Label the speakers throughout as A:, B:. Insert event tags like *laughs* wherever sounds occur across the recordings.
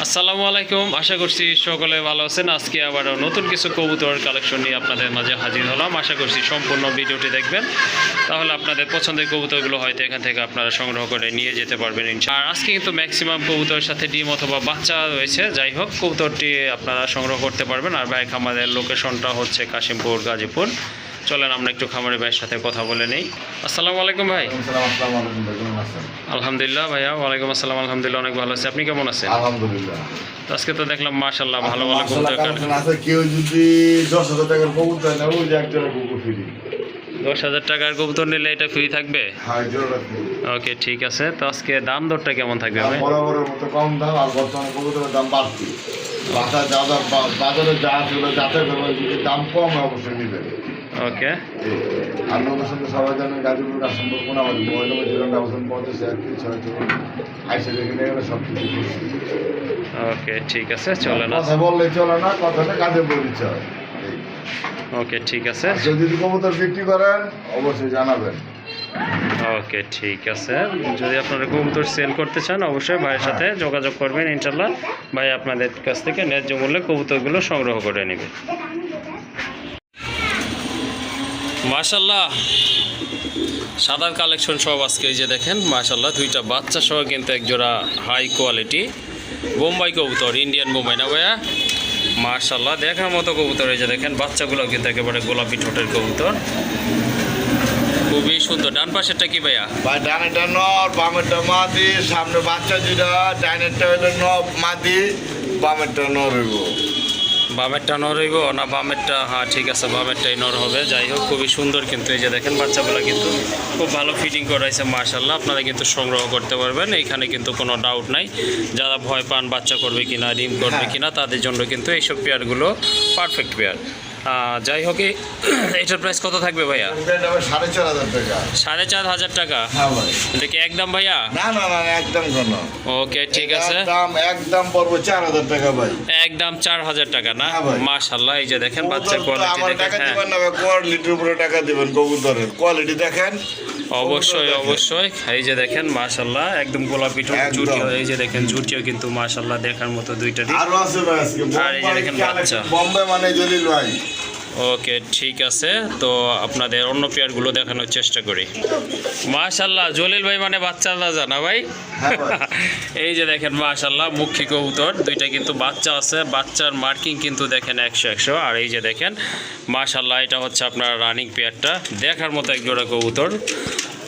A: আসসালামু আলাইকুম। আশা করছি সকলে ভালো আছেন। আজকে আবারও নতুন কিছু কবুতর কালেকশন নিয়ে আপনাদের মাঝে হাজির হলাম। আশা করছি সম্পূর্ণ ভিডিওটি দেখবেন। তাহলে আপনাদের পছন্দের কবুতরগুলো হয়তো এখান থেকে আপনারা সংগ্রহ করে নিয়ে যেতে পারবেন আর আজকে কিন্তু ম্যাক্সিমাম কবুতরের সাথে ডিম অথবা বাচ্চা রয়েছে। যাই হোক, কবুতরটি আপনারা সংগ্রহ করতে পারবেন। আর ভাই, আমাদের লোকেশনটা হচ্ছে কাশিমপুর, গাজীপুর। চলেন আমরা একটু খামারি ভাইয়ের সাথে কথা বলে নেই। আসসালামু আলাইকুম ভাই? আলহামদুলিল্লাহ ভাইয়া ওয়ালাইকুম আসসালাম আলহামদুলিল্লাহ অনেক ভালো আছি। আপনি কেমন আছেন?
B: আলহামদুলিল্লাহ
A: আজকে তো দেখলাম মাশাল্লাহ ভালো ভালো কবুতর
B: কেউ যদি দশ হাজার টাকার কবুতর ওই যে এক কুকুর ফ্রি।
A: দশ হাজার টাকার কবুতর নিলে এটা ফ্রি থাকবে?
B: হ্যাঁ।
A: ওকে ঠিক আছে। তো আজকে দাম দরটা কেমন থাকবে
B: বরাবরের মতো কম দাম আর বর্তমানে কবুতরের দাম বাড়তি। বাজার যা যা বাজারে যা আছে দাম কম অবশ্যই
A: ওকে
B: এই, আর সবাই জানেন Gazipur Kashimpur Konabari mobile number zero double পঞ্চাশ এক তিন ছয় চুয়ান্ন আইসে দেখে নিয়ে গেলে সব কিছু
A: ওকে ঠিক আছে চলেন
B: কথা বললে চলে না কথাটা কাজে পরিচয়
A: ওকে ঠিক আছে।
B: যদি কবুতর বিক্রি করেন অবশ্যই জানাবেন।
A: ওকে ঠিক আছে। যদি আপনারা কবুতর সেল করতে চান অবশ্যই ভাইয়ের সাথে যোগাযোগ করবেন ইনশাল্লাহ ভাই আপনাদের কাছ থেকে ন্যায্য মূল্যে কবুতরগুলো সংগ্রহ করে নেবে। মাশাল্লাহ সাদার কালেকশন সব আজকে এই যে দেখেন মাশাল্লাহ দুইটা বাচ্চা সহ কিন্তু এক জোড়া হাই কোয়ালিটি বোম্বাই কবুতর ইন্ডিয়ান বোম্বাই না ভাইয়া? মাশাল্লাহ দেখার মতো কবুতর এই যে দেখেন, বাচ্চাগুলো কিন্তু একেবারে গোলাপি ঠোঁটের কবুতর। খুবই সুন্দর। ডান পাশেরটা কি ভাইয়া?
B: বা ডানেরটা নর, বামেরটা মাদি, সামনে বাচ্চা যেটা ডাইনেরটা হইল নব মাদি, বামেরটা হইব।
A: বামেরটা নর হইব না বামেরটা হ্যাঁ ঠিক আছে বামেরটাই নর হবে। যাই হোক খুবই সুন্দর কিন্তু এই যে দেখেন বাচ্চাগুলো কিন্তু খুব ভালো ফিটিং করাইছে মার্শাল্লাহ আপনারা কিন্তু সংগ্রহ করতে পারবেন এইখানে কিন্তু কোনো ডাউট নাই। যারা ভয় পান বাচ্চা করবে কিনা ডিম করবে
B: হ্যাঁ।
A: কিনা তাদের জন্য কিন্তু এইসব পেয়ারগুলো পারফেক্ট পেয়ার যাই হোক এটার প্রাইস কত থাকবে ভাইয়া?
B: সাড়ে চার হাজার টাকা।
A: সাড়ে চার হাজার টাকা?
B: হ্যাঁ
A: এটা কি একদম ভাইয়া?
B: না না না একদম কোনো।
A: ওকে ঠিক আছে।
B: একদম একদম পড়ব চার হাজার টাকা ভাই।
A: একদম চার হাজার টাকা না?
B: হ্যাঁ।
A: মাশাল্লাহ এই যে দেখেন বাচ্চার কোয়ালিটি দেখেন
B: টাকা
A: হ্যাঁ।
B: দিবেন না কোয়ালিটির উপরে টাকা দিবেন কবুতরের। কোয়ালিটি দেখেন।
A: অবশ্যই অবশ্যই এই যে দেখেন মাশাল্লাহ একদম গোলাপি জুটি এই যে দেখেন জুটিও কিন্তু মাশাল্লাহ দেখার মতো দুইটা
B: আর
A: এই যে দেখেন বাচ্চা।
B: বম্বে মানে যদি লয়।
A: ওকে ঠিক আছে। তো আপনাদের অন্য পেয়ারগুলো দেখানোর চেষ্টা করি। মাশাল্লাহ জলিল ভাই মানে বাচ্চা দাদা না ভাই?
B: হ্যাঁ। *laughs*
A: এই যে দেখেন মাশাল্লাহ মুখী কবুতর। দুইটা কিন্তু বাচ্চা আছে। বাচ্চার মার্কিং কিন্তু দেখেন একশো একশো। আর এই যে দেখেন মাশাল্লাহ এটা হচ্ছে আপনার রানিং পেয়ারটা দেখার মতো এক জোড়া কবুতর।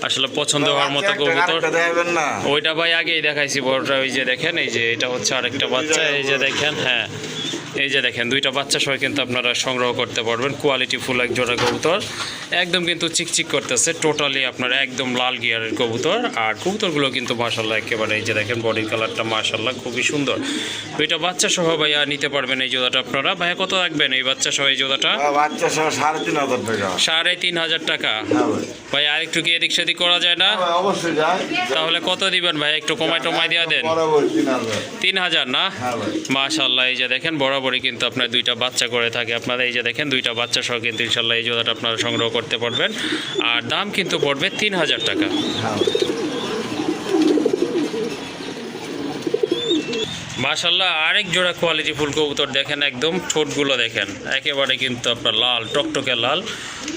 A: আসলে পছন্দ হওয়ার মতো কবুতর।
B: আরেকটা
A: ওইটা ভাই আগেই দেখাইছি বড়টা ওই যে দেখেন এই যে এটা হচ্ছে আরেকটা বাচ্চা। এই যে দেখেন হ্যাঁ। এই যে দেখেন দুইটা বাচ্চা সহ কিন্তু আপনারা সংগ্রহ করতে পারবেন। কোয়ালিটি ফুল এক জোড়া কবুতর। একদম কিন্তু চিকচিক করতেছে টোটালি আপনার একদম লাল গিয়ারের কবুতর। আর কবুতরগুলো কিন্তু মাশাল্লাহ একেবারে এই যে দেখেন বডির কালারটা মাশাল্লাহ খুবই সুন্দর। দুইটা বাচ্চা সহ ভাইয়া নিতে পারবেন এই জোড়াটা আপনারা। ভাইয়া কত রাখবেন এই বাচ্চা সহ এই জোড়াটা?
B: বাচ্চা সহ সাড়ে তিন হাজার টাকা।
A: সাড়ে তিন হাজার টাকা।
B: হ্যাঁ ভাই।
A: ভাই আরেকটু কি এদিক সেদিক করা যায় না?
B: হ্যাঁ অবশ্যই
A: তাহলে কত দিবেন ভাই একটু কমাই টমাই দিয়া দেন।
B: তিন হাজার।
A: না?
B: হ্যাঁ ভাই।
A: এই যে দেখেন বরাবরই কিন্তু আপনার দুইটা বাচ্চা করে থাকে। আপনারা এই যে দেখেন, দুইটা বাচ্চা সহ কিন্তু ইনশাল্লাহ এই জোড়াটা আপনারা সংগ্রহ করতে পারবেন। আর দাম কিন্তু পড়বে তিন হাজার টাকা। মাশাল্লাহ, আরেক জোড়া কোয়ালিটি ফুল কবুতর দেখেন একদম, ঠোঁটগুলো দেখেন। একেবারে কিন্তু আপনার লাল, টকটকে লাল।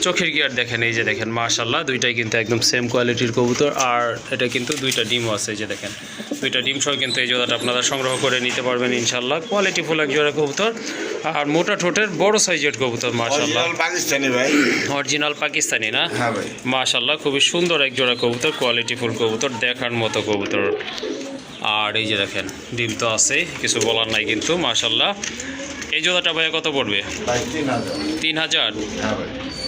A: চোখের গিয়ার দেখেন এই যে দেখেন মাশাল্লাহ দুইটাই কিন্তু একদম সেম কোয়ালিটির কবুতর আর এটা কিন্তু দুইটা ডিমও আছে এই যে দেখেন। দুইটা ডিম সহ কিন্তু এই জোড়াটা আপনারা সংগ্রহ করে নিতে পারবেন ইনশাল্লাহ কোয়ালিটি ফুল এক জোড়া কবুতর আর মোটা ঠোঁটের বড় সাইজের কবুতর
B: Original পাকিস্তানি ভাই।
A: অরিজিনাল পাকিস্তানি না?
B: হ্যাঁ ভাই।
A: মাশাল্লাহ খুবই সুন্দর এক জোড়া কবুতর কোয়ালিটি ফুল কবুতর দেখার মতো কবুতর। আর এই যে দেখেন ডিম তো আছে কিছু বলার নাই কিন্তু মাশাল্লাহ এই জোড়াটা ভাইয়া কত পড়বে?
B: তিন হাজার।
A: তিন হাজার?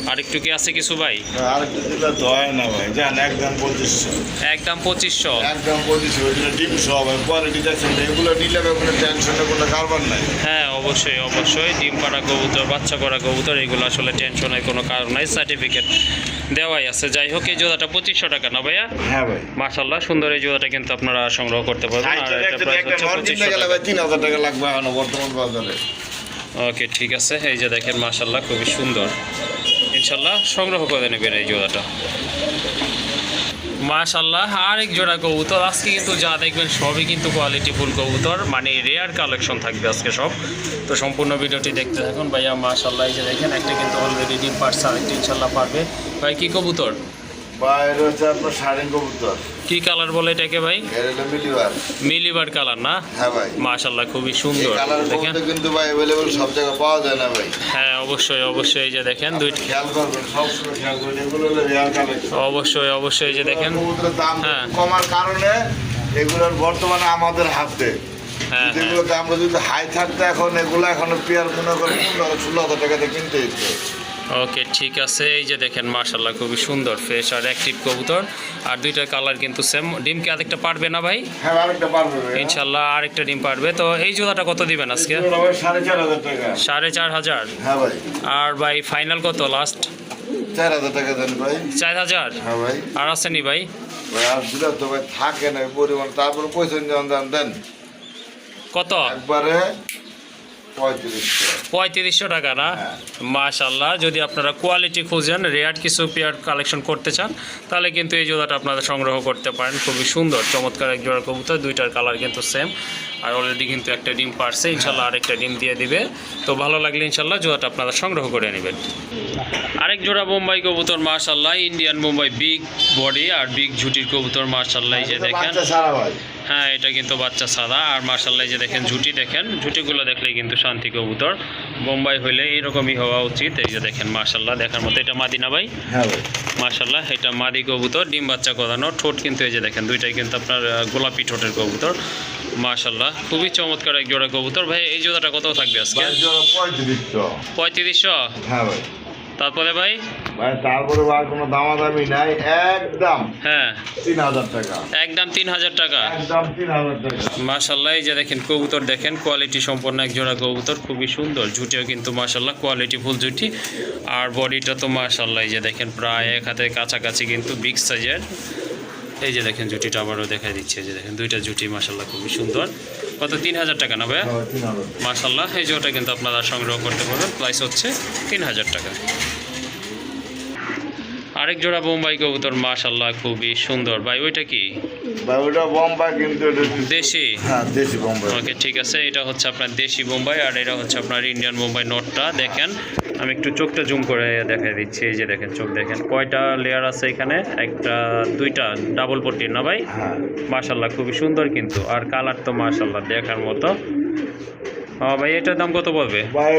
B: ভাই
A: আর একটু কি আছে কিছু ভাই?
B: আরেকটা দিলে হয় না ভাই। জান একদম পঁচিশশো।
A: একদম পঁচিশশো?
B: একদম পঁচিশশো ওইগুলো ডিম ভাই। কোয়ালিটি দেখছেন এগুলো নিলে কোনো টেনশনের কোনো কারবার নাই।
A: হ্যাঁ অবশ্যই অবশ্যই। ডিম পাড়া কবুতর বাচ্চা করা কবুতর এগুলো আসলে টেনশনের কোনো কারণ নাই। সার্টিফিকেট দেওয়াই আছে। যাই হোক এই জোড়াটা পঁচিশশো টাকা না ভাইয়া?
B: হ্যাঁ ভাই।
A: মাশাল্লাহ সুন্দর এই জোড়াটা কিন্তু আপনারা সংগ্রহ করতে পারবেন। আর এটা প্রাইস হচ্ছে পঁচিশশো টাকা।
B: তিন হাজার টাকা লাগবে এখন বর্তমান বাজারে।
A: ওকে ঠিক আছে। এই যে দেখেন মাশাল্লাহ খুবই সুন্দর। ইনশাল্লাহ সংগ্রহ করে নেবেন এই জোড়াটা। মাশাল্লাহ আরেক জোড়া কবুতর। আজকে কিন্তু যা দেখবেন সবই কিন্তু কোয়ালিটি ফুল কবুতর মানে রেয়ার কালেকশন থাকবে আজকে সব। তো সম্পূর্ণ ভিডিওটি দেখতে থাকুন। ভাইয়া মাশাল্লাহ এই যে দেখেন, একটা কিন্তু অলরেডি ডিম পারছে আরেকটি ইনশাল্লাহ পারবে। ভাই, কী কবুতর?
B: বা এটা হচ্ছে আপনার শাড়িন কবুতর।
A: কি কালার বলে এটাকে ভাই?
B: মিলিবার।
A: মিলিবার কালার না?
B: হ্যাঁ ভাই।
A: মাশাল্লাহ খুবই সুন্দর। দেখেন।
B: কিন্তু ভাই অ্যাভেলেবল সব জায়গায় পাওয়া যায় না ভাই।
A: হ্যাঁ অবশ্যই অবশ্যই এই যে দেখেন দুইটি
B: খেয়াল করবেন সবসময় খেয়াল করবেন এগুলো হলো রেয়ার কালেকশন
A: অবশ্যই অবশ্যই এই যে দেখেন।
B: কবুতরের দাম
A: হ্যাঁ।
B: কমার কারণে এগুলোর বর্তমানে আমাদের হাতে।
A: হ্যাঁ হ্যাঁ।
B: দাম যদি হাই থাকতো এখন এগুলো এখন পেয়ার মনে করে পনেরো ষোলো হাজার টাকাতে কিনতে হচ্ছে
A: ওকে ঠিক আছে। এই যে দেখেন মার্শাল্লাহ খুবই সুন্দর ফ্রেশ আর অ্যাক্টিভ কবুতর। আর দুইটার কালার কিন্তু সেম ডিম কি আরেকটা পারবে না ভাই?
B: হ্যাঁ আরেকটা পারবে ভাই।
A: ইনশাল্লাহ আরেকটা ডিম পারবে। তো এই জোড়াটা কত দিবেন আজকে?
B: সাড়ে চার হাজার হ্যাঁ ভাই।
A: আর ভাই ফাইনাল কত লাস্ট
B: চার হাজার টাকা দেন ভাই।
A: চার হাজার?
B: হ্যাঁ ভাই।
A: আর আসেনি ভাই?
B: আর তো ভাই থাকে না পরিমাণ। তারপরে পয়সা দেন দেন।
A: কত?
B: একবারে পঁয়ত্রিশশো
A: টাকা না?
B: হ্যাঁ।
A: মাশাল্লাহ যদি আপনারা কোয়ালিটি খুঁজেন রেয়ার কিছু পেয়ার কালেকশন করতে চান তাহলে কিন্তু এই জোড়াটা আপনারা সংগ্রহ করতে পারেন। খুবই সুন্দর চমৎকার এক জোড়া কবুতর দুইটার কালার কিন্তু সেম আর অলরেডি কিন্তু একটা ডিম পারছে ইনশাল্লাহ আরেকটা ডিম দিয়ে দিবে। তো ভালো লাগলে ইনশাল্লাহ জোড়াটা আপনারা সংগ্রহ করে নেবেন। আরেক জোড়া বোম্বাই কবুতর মাশাল্লাহ ইন্ডিয়ান বোম্বাই বিগ বডি আর বিগ ঝুটির কবুতর মাশাল্লাহ এই যে দেখেন। হ্যাঁ এটা কিন্তু বাচ্চা সাদা আর মার্শাল্লাহ যে দেখেন ঝুটি দেখেন ঝুটিগুলো দেখলেই কিন্তু শান্তি কবুতর। বোম্বাই হইলে এরকমই হওয়া উচিত। এই যে দেখেন মার্শাল্লাহ দেখার মতো এটা মাদিনা ভাই?
B: হ্যাঁ ভাই।
A: মার্শাল্লাহ এটা মাদি কবুতর ডিম বাচ্চা করানো। ঠোঁট কিন্তু এই যে দেখেন দুইটাই কিন্তু আপনার গোলাপি ঠোঁটের কবুতর। মার্শাল্লাহ খুবই চমৎকার এক জোড়া কবুতর। ভাই এই জোড়াটা কত থাকবে আজকে?
B: পঁয়ত্রিশশো।
A: পঁয়ত্রিশশো?
B: হ্যাঁ ভাই।
A: তারপরে ভাই?
B: ভাই তারপরে আর কোনো দামাদামি নাই একদম
A: হ্যাঁ।
B: তিন হাজার টাকা।
A: একদম তিন হাজার টাকা।
B: একদম তিন হাজার টাকা।
A: মাশাল্লাহ এই যে দেখেন কবুতর দেখেন কোয়ালিটি সম্পন্ন এক জোড়া কবুতর খুবই সুন্দর ঝুটিও কিন্তু মাশাল্লাহ কোয়ালিটি ফুল ঝুটি। আর বডিটা তো মাশাল্লাহ এই যে দেখেন প্রায় এক হাতের কাছাকাছি কিন্তু বিগ সাইজের এই যে দেখেন জুটিটা আবারও দেখা দিচ্ছে যে দেখেন দুইটা জুটি মাশাল্লাহ খুবই সুন্দর। কত? তিন হাজার টাকা না ভাইয়া?
B: হ্যাঁ,
A: মাশাল্লাহ এই জোড়াটা কিন্তু আপনারা সংগ্রহ করতে পারবেন। প্রাইস হচ্ছে তিন হাজার টাকা। আরেক জোড়া বোম্বাই কবুতর মাশাল্লাহ খুবই সুন্দর। ভাই ওইটা কি?
B: ভাই ওটা বোম্বাই কিন্তু
A: দেশি?
B: হ্যাঁ দেশি বোম্বাই।
A: ওকে ঠিক আছে এটা হচ্ছে আপনার দেশি বোম্বাই আর এটা হচ্ছে আপনার ইন্ডিয়ান বোম্বাই নোটটা। দেখেন আমি একটু চোখটা জুম করে দেখা দিচ্ছি এই যে দেখেন চোখ দেখেন। কয়টা লেয়ার আছে এখানে? একটা দুইটা ডাবল পট্টির না ভাই?
B: মাসাল্লাহ
A: মাশাল্লাহ খুবই সুন্দর কিন্তু আর কালার তো মাশাল্লাহ দেখার মতো। ও ভাই এটার দাম কত পড়বে?
B: ভাই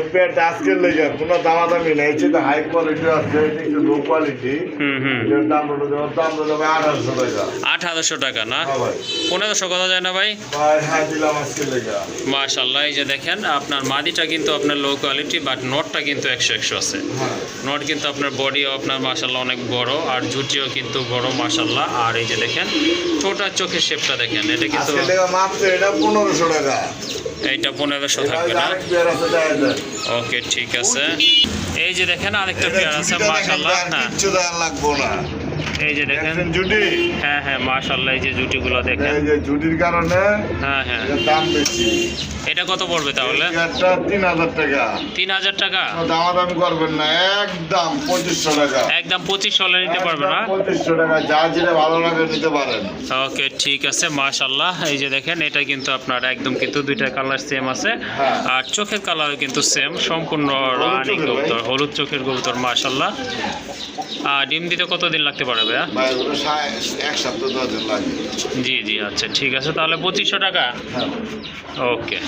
B: আজকের লেগে কোনো দামাদামি নেই। এটা হাই কোয়ালিটি আছে এটা একটু লো কোয়ালিটি
A: হুম হুম।
B: এটার দাম হলো দাম হলো ভাই আঠারোশো টাকা।
A: আঠারোশো টাকা না?
B: হ্যাঁ ভাই।
A: পনেরোশো কথা যায় না ভাই?
B: ভাই হ্যাঁ দিলাম আজকের লেগে।
A: মাশাল্লাহ এই যে দেখেন আপনার মাদিটা কিন্তু আপনার লো কোয়ালিটি বাট নোটটা কিন্তু একশো একশো আছে।
B: হ্যাঁ।
A: নট কিন্তু আপনার বডিও আপনার মাশাল্লাহ অনেক বড় আর ঝুটিও কিন্তু বড় মাশাল্লাহ। আর এই যে দেখেন ছোট চোখের শেপটা দেখেন এটা কিন্তু
B: এটা পনেরোশো টাকা।
A: এইটা পনেরোশো থাকবে না ওকে ঠিক আছে। এই যে দেখেন আরেকটা পেয়ার আছে
B: জুটিটা
A: মাশাল্লাহ হ্যাঁ।
B: কিছু দেওয়ার লাগবো না।
A: এই যে দেখেন।
B: জুটি?
A: হ্যাঁ হ্যাঁ মাশাল্লাহ এই যে জুটিগুলো দেখেন।
B: এই যে জুটির কারণে
A: হ্যাঁ হ্যাঁ।
B: দাম বেশি।
A: এটা কত পড়বে তাহলে?
B: তিন হাজার টাকা।
A: তিন হাজার টাকা?
B: দামাদামি করবেন না একদম পঁচিশশো টাকা।
A: একদম পঁচিশ হলে নিতে পারবে না?
B: পঁচিশশো টাকা যা যেটা ভালো লাগে নিতে পারেন।
A: ওকে ঠিক আছে মাশাল্লাহ এই যে দেখেন এটা কিন্তু আপনার একদম কিন্তু দুইটা কালার সেম আছে।
B: হ্যাঁ।
A: আর চোখের কালার কিন্তু সেম সম্পূর্ণ রানি কবুতর হলুদ চোখের কবুতর মাশাল্লাহ আর ডিম দিতে কতদিন লাগতে পারে ভাইয়া?
B: ভাই ওটা সা- এক সপ্তাহ
A: জি জি আচ্ছা ঠিক আছে তাহলে পঁচিশশো টাকা?
B: হ্যাঁ।
A: ওকে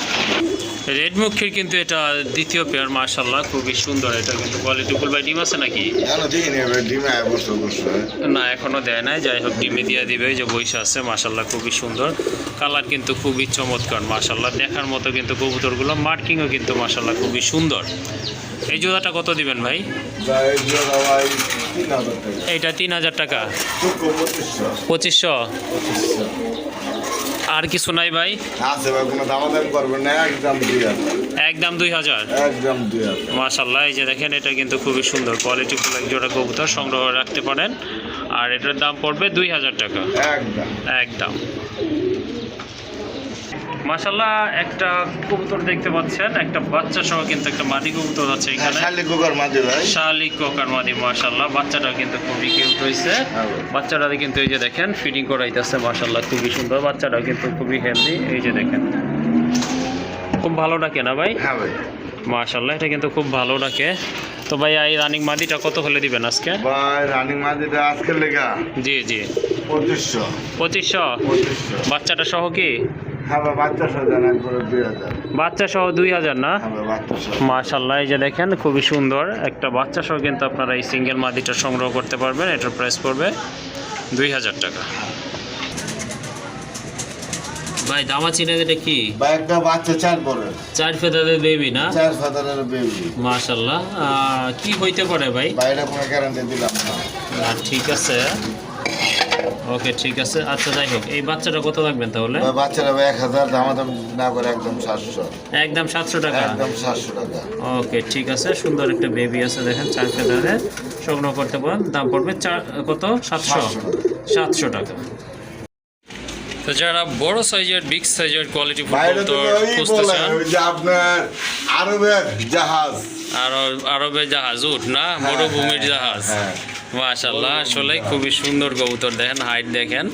A: রেড মুখির কিন্তু এটা দ্বিতীয় পেয়ার মাশাল্লাহ খুবই সুন্দর এটা কিন্তু। কোয়ালিটি ফুল বাই ডিম আছে নাকি? না এখনও দেয় নাই। যাই হোক ডিমে দিয়ে দিবে যে বৈশা আছে মাশাল্লাহ খুবই সুন্দর। কালার কিন্তু খুবই চমৎকার মাশাল্লাহ দেখার মতো কিন্তু কবুতরগুলো মার্কিংও কিন্তু মাশাল্লাহ খুবই সুন্দর। এই জোড়াটা কত দিবেন ভাই?
B: ভাই
A: এইটা তিন হাজার টাকা।
B: পঁচিশশো।
A: আর কিছু নাই ভাই?
B: আছে ভাই কোনো দামাদামি করবেন না একদম দুই হাজার।
A: একদম দুই হাজার?
B: একদম দুই হাজার।
A: মাশাল্লাহ এই যে দেখেন এটা কিন্তু খুবই সুন্দর কোয়ালিটি ফুল এক জোড়া কবুতর সংগ্রহ রাখতে পারেন। আর এটার দাম পড়বে দুই হাজার টাকা।
B: একদম
A: একদম মাশাল্লাহ একটা কবুতর দেখতে পাচ্ছেন একটা বাচ্চা সহ কিন্তু একটা মাদি কবুতর আছে এখানে।
B: শালি কুকার মাঝে ভাই।
A: শালিক কোকার মাদি মাশাল্লাহ বাচ্চাটাও কিন্তু খুবই কিউট হয়েছে
B: হ্যাঁ ভাই।
A: বাচ্চাটাতে কিন্তু এই যে দেখেন ফিডিং করাইতেছে মাশাল্লাহ খুবই সুন্দর। বাচ্চাটাও কিন্তু খুবই হেলদি এই যে দেখেন। খুব ভালো ডাকে না ভাই?
B: হ্যাঁ ভাই।
A: মাশাল্লাহ এটা কিন্তু খুব ভালো ডাকে। তো ভাই এই রানিং মাদিটা কত হলে দিবেন আজকে?
B: ভাই রানিং মাঝিটা আজকের লেগা
A: জি জি।
B: পঁচিশশো।
A: পঁচিশশো? বাচ্চাটা সহ কি?
B: হ্যাঁ বাচ্চা হাজার।
A: বাচ্চা সহ দুই হাজার না?
B: হ্যাঁ ভাই
A: মাশাল্লাহ এই যে দেখেন খুবই সুন্দর। একটা বাচ্চা সহ কিন্তু আপনারা এই সিঙ্গেল মাদিটা সংগ্রহ করতে পারবেন এটার প্রাইস পড়বে দুই হাজার টাকা। ভাই দামা চিনে এটা কি?
B: ভাই একটা বাচ্চা চার পরে
A: চার ফেদাদের বেবি না?
B: চার ফাদারের বেবি
A: মাশাল্লাহ কি হইতে পারে ভাই?
B: বাইরে কোনো গ্যারান্টি দিলাম না
A: ঠিক আছে। ওকে ঠিক আছে। আচ্ছা যাই হোক এই বাচ্চাটা কত রাখবেন তাহলে?
B: ভাই এক হাজার দামাদাম না করে একদম সাতশো।
A: একদম সাতশো টাকা?
B: একদম সাতশো টাকা।
A: ওকে ঠিক আছে সুন্দর একটা বেবি আছে দেখেন চার ফেদারে সংগ্রহ করতে পারেন দাম পড়বে চার কত? সাতশো।
B: সাতশো টাকা।
A: তো যারা বড় সাইজের বিগ সাইজের কোয়ালিটি
B: বাইরে তো ওই যে আপনার আরবের জাহাজ।
A: আর আরবে জাহাজ উঠ না? মরুভূমির জাহাজ।
B: মাসাল্লাহ
A: মাশাল্লাহ আসলে খুবই সুন্দর কবুতর দেখেন হাইট দেখেন।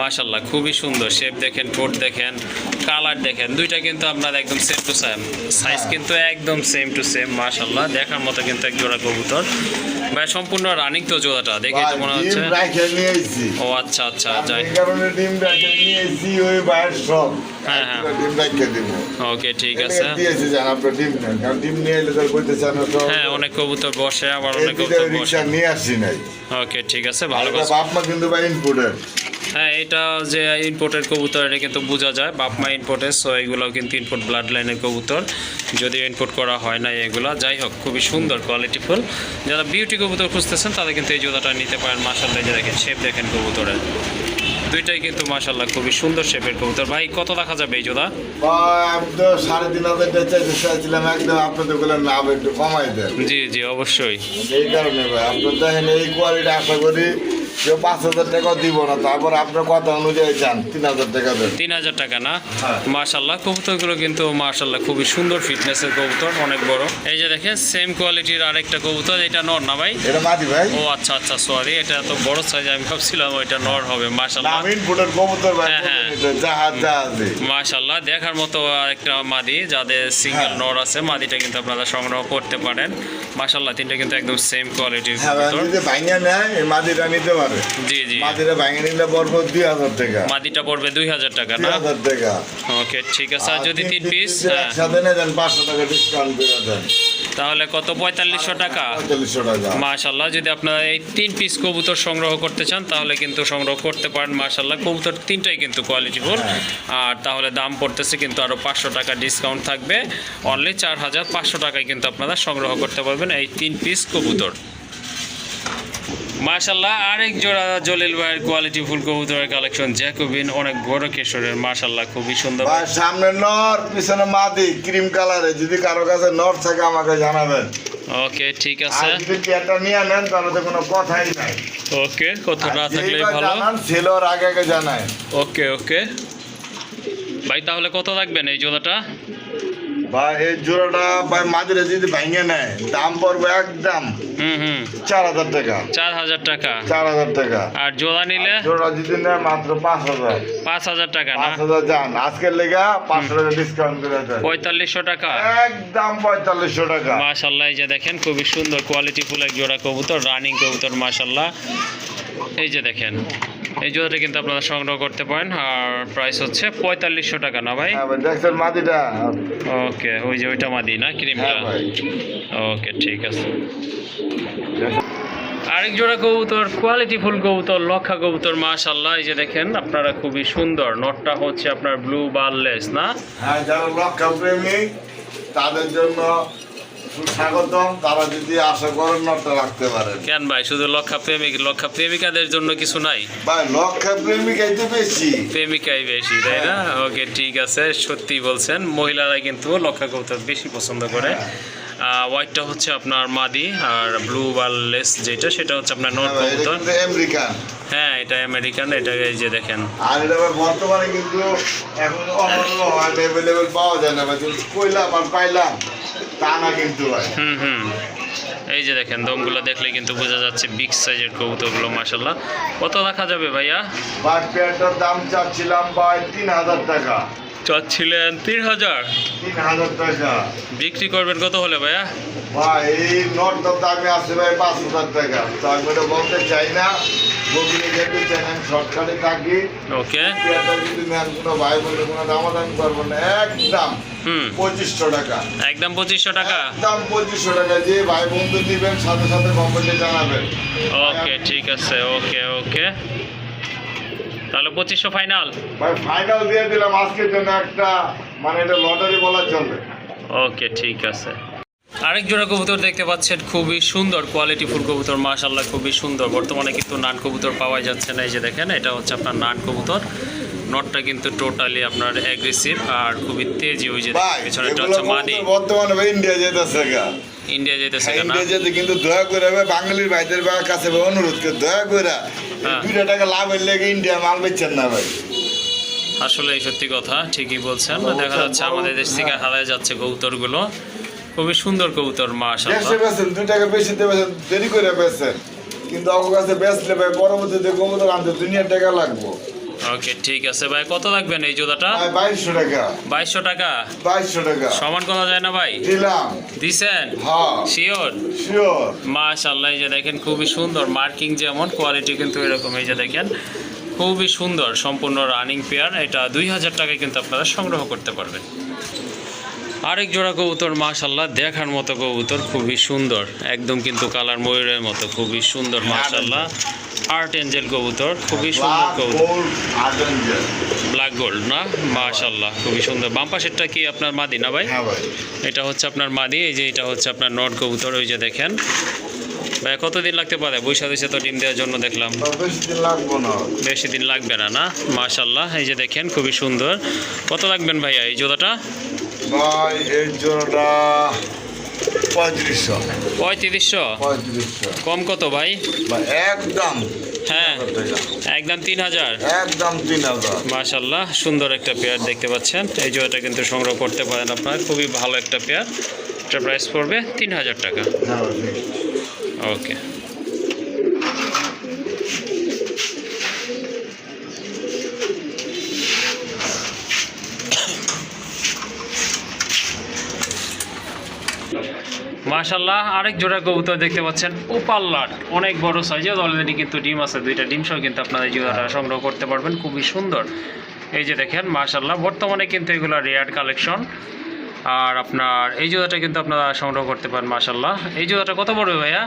A: মাশাল্লাহ খুবই সুন্দর। শেপ দেখেন ঠোঁট দেখেন কালার দেখেন দুইটা কিন্তু আপনার একদম সেম টু সেম সাইজ কিন্তু একদম সেম টু সেম মাশাল্লাহ দেখার মতো কিন্তু এক জোড়া কবুতর। ভাই সম্পূর্ণ রানিং তো জোড়াটা দেখে তো মনে হচ্ছে। ও আচ্ছা আচ্ছা যাই।
B: কারণে ডিম রাখে নিয়ে এসেছি ওই সব
A: হ্যাঁ, হ্যাঁ।
B: ডিম রাখে দিব।
A: ওকে ঠিক আছে।
B: দিয়েছি জান আপনার ডিম কারণ ডিম নিয়ে এলে তো কইতে চান তো
A: হ্যাঁ অনেক কবুতর বসে আবার অনেক কবুতর বসে।
B: নিয়ে আসছি নাই।
A: ওকে ঠিক আছে ভালো কথা।
B: বাপ মা কিন্তু ভাই ইনপুটের
A: হ্যাঁ এটা যে ইম্পোর্টের কবুতর এটা কিন্তু বোঝা যায়। বাপমা ইম্পোর্টের সো এগুলো কিন্তু ইম্পোর্ট ব্লাড লাইনের কবুতর। যদিও ইম্পোর্ট করা হয় না এগুলো যাই হোক খুবই সুন্দর কোয়ালিটিফুল যারা বিউটি কবুতর খুঁজতেছেন তাদের কিন্তু এই জোড়াটা নিতে পারেন। মাসাল্লাহ যে দেখেন শেপ দেখেন কবুতরের। দুইটাই কিন্তু মাসাল্লাহ খুবই সুন্দর শেপের কবুতর। ভাই কত দেখা যাবে এই জোড়া
B: ভাই সাড়ে তিন হাজার চাইছিলাম একদম আপনাদের বললেন না একটু কমাই দেন।
A: জি জি অবশ্যই।
B: এই কারণে ভাই আপনার দেখেন এই কোয়ালিটি আশা করি কেউ পাঁচ হাজার টাকা দিব না তারপর আপনার কথা অনুযায়ী যান তিন হাজার টাকা দেন।
A: তিন হাজার টাকা না?
B: হ্যাঁ।
A: কবুতরগুলো কিন্তু মাশাল্লাহ খুবই সুন্দর ফিটনেসের কবুতর অনেক বড়। এই যে দেখেন সেম কোয়ালিটির আরেকটা কবুতর এটা নর না ভাই?
B: এটা মাদি ভাই।
A: ও আচ্ছা আচ্ছা সরি এটা এত বড় সাইজ আমি ভাবছিলাম ওইটা নর হবে মাশাল্লাহ
B: নামিন ফুটের কবুতর ভাই
A: হ্যাঁ, হ্যাঁ।
B: জাহাজ জাহাজে
A: মাশাল্লাহ দেখার মতো একটা মাদি যাদের সিঙ্গেল। নর আছে মাদিটা কিন্তু আপনারা সংগ্রহ করতে পারেন। মাশাল্লাহ তিনটা কিন্তু একদম সেম কোয়ালিটির কবুতর।
B: যদি নেয় মাদিটা নিতে পারে
A: জি জি।
B: মাদিটা ভাঙিয়ে নিলে পড়ব দুই হাজার টাকা।
A: মাদিটা পড়বে দুই হাজার টাকা না?
B: হাজার টাকা।
A: ওকে ঠিক আছে। আর যদি তিন পিস
B: নিয়ে যান পাঁচশো টাকা ডিসকাউন্ট করে দেন।
A: তাহলে কত? পঁয়তাল্লিশশো টাকা?
B: পঁয়তাল্লিশশো টাকা।
A: মাশাল্লাহ যদি আপনারা এই তিন পিস কবুতর সংগ্রহ করতে চান তাহলে কিন্তু সংগ্রহ করতে পারেন। মাশাল্লাহ কবুতর তিনটাই কিন্তু কোয়ালিটিফুল আর তাহলে দাম পড়তেছে কিন্তু আরও পাঁচশো টাকা ডিসকাউন্ট থাকবে। অনলি চার হাজার পাঁচশো টাকায় কিন্তু আপনারা সংগ্রহ করতে পারবেন এই তিন পিস কবুতর। মাশাল্লাহ আরেক জোড়া জলিল ভাইয়ের কোয়ালিটি ফুল কবুতরের কালেকশন জ্যাকোবিন অনেক বড় কেশরের মাশাল্লাহ খুবই সুন্দর।
B: ভাই সামনে নর পিছনে মাদি ক্রিম কালারে যদি কারও কাছে নর থাকে আমাকে জানাবেন।
A: ওকে ঠিক
B: আর
A: আছে।
B: যদি পেয়ারটা নিয়ে নেন তাহলে তো কোনো কথাই নাই।
A: ওকে কথা না
B: আর
A: থাকলেই ভালো।
B: ছেলের আগে আগে জানায়।
A: ওকে ওকে ভাই তাহলে কত রাখবেন এই জোড়াটা?
B: এই জোড়াটা যদি ভাঙে নেয় দাম পড়বে একদম চার হাজার টাকা।
A: চার হাজার টাকা।
B: চার হাজার টাকা।
A: আর জোড়া নিলে?
B: জোড়া যদি নেয় মাত্র পাঁচ হাজার।
A: পাঁচ হাজার টাকা
B: পাঁচ হাজার যান। আজকের লেগা পাঁচশো টাকা ডিসকাউন্ট করে দেন।
A: পঁয়তাল্লিশশো টাকা।
B: একদম পঁয়তাল্লিশশো টাকা।
A: মাশাল্লাহ এই যে দেখেন খুবই সুন্দর কোয়ালিটি ফুল এক জোড়া কবুতর রানিং কবুতর মাশাল্লাহ। এই যে দেখেন এই জোড়াটা কিন্তু আপনারা সংগ্রহ করতে পারেন। আর প্রাইস হচ্ছে পঁয়তাল্লিশশো টাকা না ভাই?
B: হ্যাঁ দেখছেন মাদিটা?
A: ওকে ওই যে ওইটা মাদি না ক্রিমটা?
B: হ্যাঁ
A: ওকে ঠিক আছে। আরেক জোড়া কবুতর কোয়ালিটি ফুল কবুতর লক্ষা কবুতর মাশাল্লাহ এই যে দেখেন আপনারা খুবই সুন্দর। নটটা হচ্ছে আপনার ব্লু বারলেস না?
B: হ্যাঁ যারা লক্ষা প্রেমিক তাদের জন্য সুস্বাগতম তারা যদি আশা করেন নটা রাখতে পারেন।
A: কেন ভাই শুধু লক্ষা প্রেমিক লক্ষা প্রেমিকাদের জন্য কিছু নাই?
B: ভাই লক্ষা প্রেমিক তো বেশি।
A: প্রেমিকাই বেশি তাই না? ওকে ঠিক আছে সত্যি বলছেন। মহিলারা কিন্তু লক্ষা কবুতর বেশি পছন্দ করে। হোয়াইটটা হচ্ছে আপনার মাদি আর ব্লু বা লেস যেটা সেটা হচ্ছে আপনার নট
B: হ্যাঁ এটা
A: কবুতর।
B: আমেরিকান
A: হ্যাঁ এটা আমেরিকান এটা এই যে দেখেন।
B: আর এটা বর্তমানে কিন্তু এখন অনন্য অ্যাভেলেবেল পাওয়া যায় না তুমি কইলাম আর পাইলাম তা না কিন্তু
A: হুম হুম। এই যে দেখেন দমগুলো দেখলে কিন্তু বোঝা যাচ্ছে বিগ সাইজের কবুতরগুলো মাসাল্লাহ কত রাখা যাবে ভাইয়া?
B: বাট পেয়ারটার দাম চাচ্ছিলাম ভাই তিন হাজার টাকা।
A: চাচ্ছিলেন তিন হাজার। বিক্রি করবেন কত হলে ভাইয়া?
B: ভাই দামে আছে ভাই পাঁচ হাজার টাকা। তো আমি এটা বলতে চাই না। বগিনি যেতে চাই শর্টকাটে থাকি
A: ওকে।
B: কোনো ভাই বলে কোনো দামাদামি করব না। একদম পঁচিশশো টাকা।
A: একদম পঁচিশশো টাকা?
B: একদম পঁচিশশো টাকা যে ভাই বন্ধু নিবেন সাথে সাথে জানাবেন।
A: ওকে ঠিক আছে। ওকে ওকে। তাহলে পঁচিশশো ফাইনাল।
B: ফাইনাল দিয়ে দিলাম আজকের জন্য একটা মানে এটা লটারি বলা চলবে
A: ওকে ঠিক আছে। আরেক জোড়া কবুতর দেখতে পাচ্ছেন খুবই সুন্দর কোয়ালিটি ফুল কবুতর মাশাল্লাহ খুবই সুন্দর। বর্তমানে কিন্তু নান কবুতর পাওয়া যাচ্ছে না এই যে দেখেন এটা হচ্ছে আপনার নান কবুতর। নটটা কিন্তু টোটালি আপনার অ্যাগ্রেসিভ আর খুবই তেজি ওই যে
B: এগুলো
A: হচ্ছে মাদি
B: কবুতর বর্তমানে ইন্ডিয়া যেতেছে
A: ইন্ডিয়া যেতেছে
B: ইন্ডিয়া যেতে কিন্তু দয়া করে ভাই বাঙালির ভাইদের ভাই কাছে অনুরোধ করে দয়া করে এই
A: হ্যাঁ।
B: দুইটা টাকা লাভ হইলে ইন্ডিয়া মাল বেচছেন না ভাই।
A: আসলে এই সত্যি কথা ঠিকই বলছেন। দেখা যাচ্ছে আমাদের দেশ থেকে
B: হ্যাঁ।
A: হারায় যাচ্ছে কবুতরগুলো। খুবই সুন্দর কবুতর
B: দেশে
A: মাশাল্লাহ
B: বেচেন দুই টাকা বেশি দিয়ে বেচেন দেরি করে বেচেন। কিন্তু আমার কাছে বেচলে ভাই পরবর্তীতে কবুতর আনতে দুনিয়ার টাকা লাগবো।
A: ওকে ঠিক আছে ভাই। কত লাগবেন এই জোড়াটা?
B: বাইশশো টাকা।
A: বাইশশো টাকা?
B: বাইশশো টাকা।
A: সমান করা যায় না ভাই?
B: দিলাম।
A: দিছেন? শিওর
B: শিওর
A: মাশাল্লাহ এই যে দেখেন খুবই সুন্দর। মার্কিং যেমন কোয়ালিটি কিন্তু এরকম এই যে দেখেন। খুবই সুন্দর সম্পূর্ণ রানিং পেয়ার এটা দুই হাজার টাকায় কিন্তু আপনারা সংগ্রহ করতে পারবেন। আরেক জোড়া কবুতর মাশাল্লাহ দেখার মতো কবুতর খুবই সুন্দর। একদম কিন্তু কালার ময়ূরের মতো খুবই সুন্দর মাশাল্লাহ আর্ট এঞ্জেল কবুতর খুবই সুন্দর কবুতর। ব্ল্যাক গোল্ড না? মাশাল্লাহ খুবই সুন্দর। বাম পাশেরটা কি আপনার মাদি না ভাই?
B: হ্যাঁ
A: এটা হচ্ছে আপনার মাদি এই যে এটা হচ্ছে আপনার নট কবুতর ওই যে দেখেন। ভাই কতদিন লাগতে পারে? বৈশাখ দিছে তো ডিম দেওয়ার জন্য দেখলাম।
B: বেশি দিন লাগবো না।
A: বেশি না মাশাল্লাহ এই যে দেখেন খুবই সুন্দর। কত লাগবেন ভাইয়া এই জোড়াটা?
B: ভাই জোড়াটা পঁয়ত্রিশশো।
A: পঁয়ত্রিশশো?
B: পঁয়ত্রিশশো।
A: কম কত ভাই?
B: একদম।
A: হ্যাঁ একদম তিন হাজার।
B: একদম তিন হাজার?
A: মাশাল্লাহ সুন্দর একটা পেয়ার দেখতে পাচ্ছেন। এই জোড়াটা কিন্তু সংগ্রহ করতে পারেন আপনার। খুবই ভালো একটা পেয়ার এটা প্রাইস পড়বে তিন হাজার টাকা।
B: হ্যাঁ।
A: ওকে মাশাল্লাহ আরেক জোড়া কবুতর দেখতে পাচ্ছেন ওপাল্লাট অনেক বড় সাইজের অলরেডি কিন্তু ডিম আছে দুইটা ডিম সহ কিন্তু আপনারা এই জোড়াটা সংগ্রহ করতে পারবেন খুবই সুন্দর। এই যে দেখেন মাশাল্লাহ বর্তমানে কিন্তু এগুলো রেয়ার কালেকশন। আর আপনার এই জোড়াটা কিন্তু আপনারা সংগ্রহ করতে পারেন মাশাল্লাহ এই জোড়াটা কত পড়বে ভাইয়া?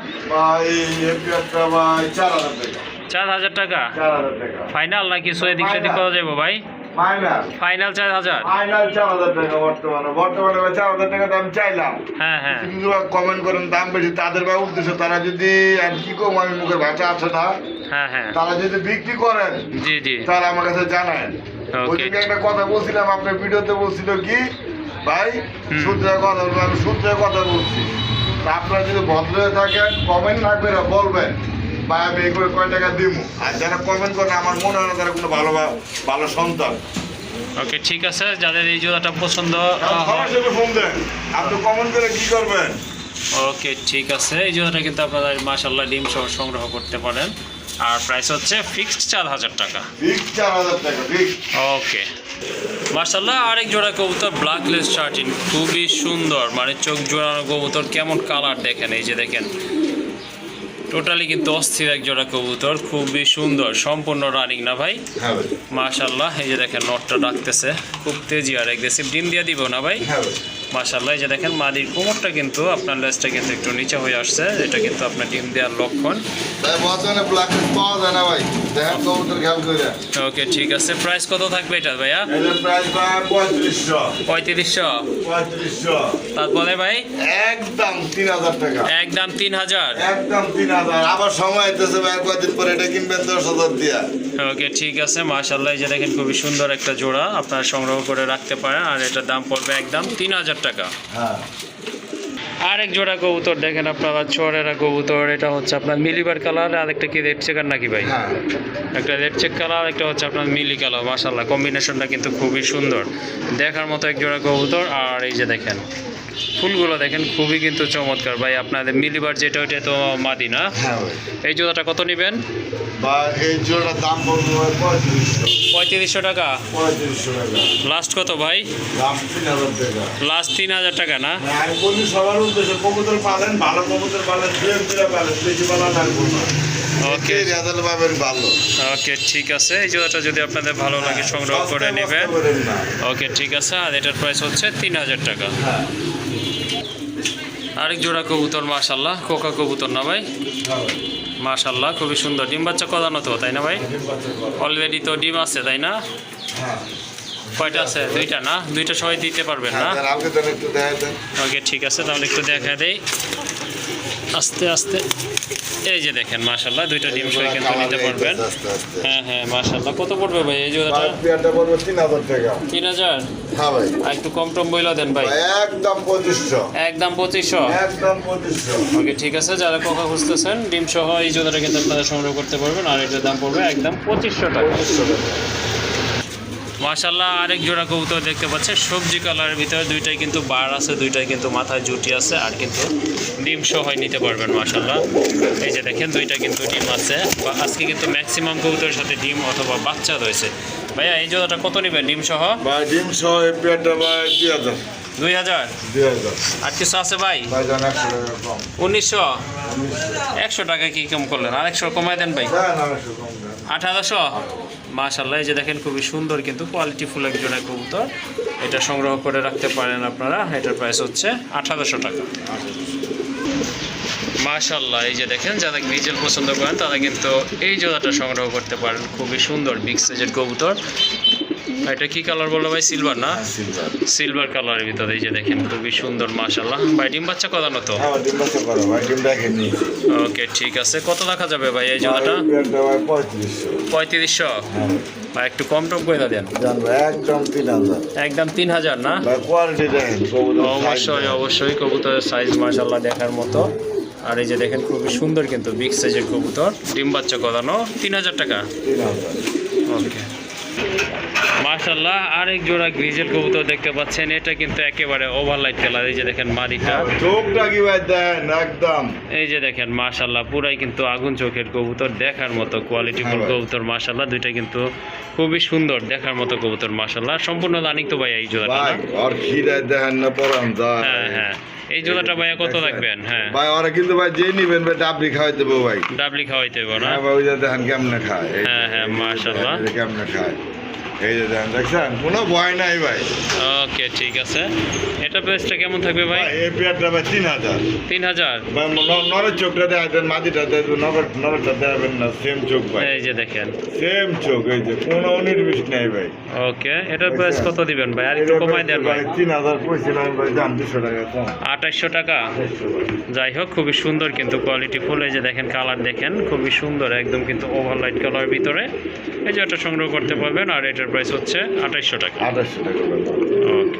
B: চার হাজার টাকা।
A: ফাইনাল নাকি সোয়ে দিক সেদিক করা যাব ভাই?
B: ফাইনাল
A: ফাইনাল
B: ফাইনাল টাকা বর্তমানে। বর্তমানে দাম চাইলাম।
A: হ্যাঁ হ্যাঁ।
B: কিন্তু কমেন্ট করেন দাম বেশি তাদের বা উদ্দেশ্য তারা যদি আর কি কম আমি মুখের ভাষা আছে না
A: হ্যাঁ হ্যাঁ।
B: তারা যদি বিক্রি করেন
A: জি জি।
B: তারা আমার কাছে জানায়. ওইদিকে একটা কথা বলছিলাম আপনার ভিডিওতে বলছিল কি ভাই। সূত্রের কথা আমি সূত্রের কথা বলছি। আপনারা যদি ভদ্র হয়ে থাকেন কমেন্ট না করে বলবেন। ভাই আমি এগুলো কয় টাকা দিব আর যারা কমেন্ট করে আমার মনে হয় না তারা কোনো ভালো ভালো সন্তান।
A: ওকে ঠিক আছে যাদের এই জোড়াটা পছন্দ
B: ফোন দেন। আপনি কমেন্ট করে কি করবেন?
A: ওকে ঠিক আছে এই জোড়াটা কিন্তু আপনারা মাসাল্লাহ ডিম সহ সংগ্রহ করতে পারেন। আর প্রাইস হচ্ছে ফিক্সড চার হাজার টাকা ওকে। মার্শাল্লাহ আরেক জোড়া কবুতর ব্ল্যাক লেস শার্টিন খুবই সুন্দর। মানে চোখ জোড়ানো কবুতর কেমন কালার দেখেন এই যে দেখেন। টোটালি কিন্তু অস্থির এক জোড়া কবুতর খুবই সুন্দর সম্পূর্ণ রানিং না ভাই?
B: হ্যাঁ
A: মাশাল্লাহ এই যে দেখেন নটটা ডাকতেছে খুব তেজি আর এগ্রেসিভ ডিম দিয়ে দিব না ভাই?
B: হ্যাঁ ভাই।
A: মাশাল্লাহ যে দেখেন মাদির কোমরটা কিন্তু আপনার লেজটা কিন্তু একটু নিচে হয়ে আসছে এটা কিন্তু আপনার ডিম দেওয়ার লক্ষণ। ওকে ঠিক আছে প্রাইস কত থাকবে এটা ভাইয়া?
B: পঁয়ত্রিশশো।
A: তারপরে ভাই?
B: একদম তিন হাজার টাকা।
A: একদম তিন হাজার।
B: একদম তিন হাজার। আবার সময় হইতেছে ভাই কয়েকদিন পরে এটা কিনবেন দশ হাজার দিয়া।
A: ওকে ঠিক আছে মাশাল্লাহ যে দেখেন খুবই সুন্দর একটা জোড়া আপনারা সংগ্রহ করে রাখতে পারেন আর এটার দাম পড়বে একদম তিন হাজার টাকা।
B: হ্যাঁ।
A: আরেক জোড়া কবুতর দেখেন আপনারা চরেরা কবুতর এটা হচ্ছে আপনার মিলিবার কালার আর একটা কি রেড চেকার নাকি ভাই?
B: হ্যাঁ।
A: একটা রেড চেক কালার একটা হচ্ছে আপনার মিলি কালার মাসাল্লাহ কম্বিনেশনটা কিন্তু খুবই সুন্দর। দেখার মতো এক জোড়া কবুতর আর এই যে দেখেন ফুলগুলো দেখেন খুবই কিন্তু চমৎকার। ভাই আপনাদের মিলিবার যেটা ওইটা তো মাদি না?
B: হ্যাঁ
A: এই জোড়াটা কত নেবেন?
B: দাম পঁয়ত্রিশশো।
A: টাকা? লাস্ট কত ভাই? লাস্ট তিন হাজার টাকা। না? ওকে
B: ভালো
A: ওকে ঠিক আছে। এই জোড়াটা যদি আপনাদের ভালো লাগে সংগ্রহ করে নেবেন। ওকে ঠিক আছে। আর এটার প্রাইস হচ্ছে তিন হাজার টাকা।
B: হ্যাঁ।
A: আরেক জোড়া কবুতর মাশাল্লাহ কোকা কবুতর না ভাই? মাশাল্লাহ খুবই সুন্দর। ডিম বাচ্চা কদানো তো তাই না ভাই? অলরেডি তো ডিম আছে তাই না? কয়টা আছে? দুইটা না? দুইটা সবাই দিতে পারবেন না?
B: হ্যাঁ,
A: ওকে ঠিক আছে তাহলে একটু দেখা দেই। আস্তে আস্তে। এই যে দেখেন মাশাল্লাহ দুইটা ডিম সবাই কিন্তু নিতে পারবেন। হ্যাঁ হ্যাঁ মাশাল্লাহ কত পড়বে ভাই? এই জোড়াটা?
B: ভাই, পেয়ারটা পড়বে তিন হাজার টাকা।
A: তিন হাজার?
B: হ্যাঁ ভাই।
A: আর একটু কম টম বইলা দেন ভাই।
B: একদম পঁচিশশো।
A: একদম পঁচিশশো?
B: একদম পঁচিশশো।
A: ওকে ঠিক আছে। যারা কোকা খুঁজতেছেন ডিম সহ এই জোড়াটা কিন্তু আপনারা সংগ্রহ করতে পারবেন। আর এটার দাম পড়বে একদম পঁচিশশো টাকা।
B: পঁচিশশো টাকা।
A: মাশাল্লাহ আরেক জোড়া কবুতর দেখতে পাচ্ছে সবজি কালারের ভিতরে দুইটাই কিন্তু বার আছে দুইটাই কিন্তু মাথায় জুটি আছে আর কিন্তু ডিম সহ নিতে পারবেন মাশাল্লাহ এই যে দেখেন দুইটা কিন্তু ডিম আছে। বা আজকে কিন্তু ম্যাক্সিমাম কবুতরের সাথে ডিম অথবা বাচ্চা রয়েছে। ভাইয়া এই জোড়াটা কত নেবেন ডিম সহ?
B: ভাই ডিম সহ এই পেয়ারটা ভাই দুই হাজার।
A: দুই হাজার? আর কিছু আছে ভাই? উনিশশো? একশো টাকা কি কম করলেন? আর একশো কমায় দেন ভাই।
B: দেন।
A: আঠারোশো? মাশাল্লাহ যে দেখেন খুবই সুন্দর কিন্তু কোয়ালিটি ফুল একজন কবুতর। এটা সংগ্রহ করে রাখতে পারেন আপনারা, এটার প্রাইস হচ্ছে আঠারোশো টাকা। মাশাল্লাহ এই যে দেখেন, যারা গ্রিজেল পছন্দ করেন, তারা কিন্তু এই জোড়াটা সংগ্রহ করতে পারেন। খুবই সুন্দর বিগ সাইজের কবুতর। এটা কি কালার বলো ভাই? সিলভার না?
B: সিলভার
A: সিলভার কালারের ভিতরে এই যে দেখেন খুবই সুন্দর মাশাল্লাহ ভাই ডিম বাচ্চা কদানো তো?
B: হ্যাঁ ভাই নি।
A: ওকে ঠিক আছে। কত রাখা যাবে ভাই এই জোড়াটা?
B: ভাই পঁয়ত্রিশশো। হ্যাঁ।
A: বা একটু কম টম করে দেন।
B: একদম তিন হাজার।
A: একদম তিন হাজার না?
B: ভাই
A: অবশ্যই অবশ্যই কবুতরের সাইজ মাশাল্লাহ দেখার মতো। আর এই যে দেখেন খুবই সুন্দর কিন্তু বিগ সাইজের কবুতর। ডিম বাচ্চা করানো তিন হাজার টাকা। ওকে মাশাল্লাহ আরেক জোড়া গ্রিজেল কবুতর দেখতে পাচ্ছেন। এটা কিন্তু একেবারে ওভারলাইট কালার এই যে দেখেন মাদিটা
B: চোখটা কি ভাই দেন একদম।
A: এই যে দেখেন মাশাল্লাহ পুরাই কিন্তু আগুন চোখের কবুতর দেখার মতো কোয়ালিটি ফুল
B: হ্যাঁ
A: কবুতর মাশাল্লাহ দুইটা কিন্তু খুবই সুন্দর দেখার মতো কবুতর মাশাল্লাহ সম্পূর্ণ রানিক তো ভাই এই জোড়াটা
B: ভাই আর খিদায় দেখেন না পরান যায়।
A: হ্যাঁ হ্যাঁ। এই জোড়াটা ভাইয়া কত রাখবেন? হ্যাঁ।
B: ভাই ওরা কিন্তু ভাই যে নিবেন ভাই ডাবলি খাওয়াই দেবো ভাই।
A: ডাবলি খাওয়াইতে হবে না?
B: হ্যাঁ ভাই ওই যে দেখেন কেমনে খায়।
A: হ্যাঁ, হ্যাঁ,
B: যে কেমনে খায়। এই যে দেখেন দেখছেন? কোনো ভয় নাই ভাই।
A: ওকে ঠিক আছে। এটা প্রাইসটা কেমন থাকবে ভাই?
B: এই পেয়ারটা ভাই তিন হাজার।
A: তিন হাজার?
B: ভাই নরের চোখটা দেখাই দেন মাটিটা দেন নগর নরেরটা দেখাবেন না সেম চোখ ভাই।
A: এই যে দেখেন।
B: সেম চোখ এই যে কোনো নাই ভাই।
A: ওকে এটার প্রাইস কত দিবেন ভাই? আর একটু কমাই দেন ভাই।
B: তিন হাজার কইছিলাম ভাই দাম দুশো টাকা
A: আঠাশশো টাকা? যাই হোক খুবই সুন্দর কিন্তু কোয়ালিটি ফুল এই যে দেখেন কালার দেখেন খুবই সুন্দর একদম কিন্তু ওভারলাইট কালার ভিতরে। এই যে এটা সংগ্রহ করতে পারবেন আর এটার প্রাইস হচ্ছে আঠাশশো টাকা।
B: আঠাশশো টাকা
A: ওকে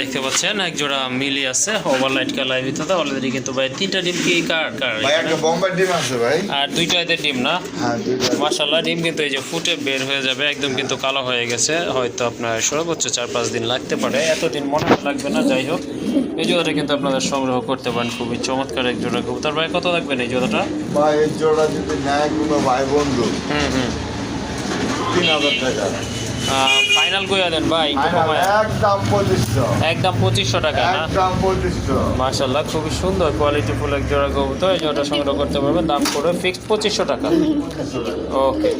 A: দেখতে পাচ্ছেন এক জোড়া মিলি আছে ওভারলাইট কালার ভিতরে অলরেডি কিন্তু ভাই তিনটা ডিম কি কার? কার?
B: ভাই একটা বোম্বাই ডিম আছে ভাই।
A: আর দুইটা এদের ডিম না?
B: হ্যাঁ দুইটা।
A: মাশাল্লাহ ডিম কিন্তু এই যে ফুটে বের হয়ে যাবে একদম কিন্তু কালো হয়ে গেছে। হয়তো আপনার সর্বোচ্চ চার পাঁচ দিন লাগতে পারে এতদিন মনে হয় লাগবে না যাই হোক। এই জোড়াটা কিন্তু আপনাদের সংগ্রহ করতে পারেন খুবই চমৎকার এক জোড়া কবুতর। ভাই কত লাগবেন এই জোড়াটা?
B: ভাই এই জোড়া যদি নেয় কোনো ভাই বন্ধু
A: হুম হুম।
B: তিন হাজার টাকা।
A: ফাইনাল কইয়া দেন ভাই।
B: একদম পঁচিশশো।
A: একদম পঁচিশশো টাকা না?
B: একদম পঁচিশশো।
A: মাশাল্লাহ খুবই সুন্দর কোয়ালিটি ফুল এক জোড়া কবুতর এই জোড়াটা সংগ্রহ করতে পারবেন দাম পড়বে ফিক্সড পঁচিশশো টাকা। ওকে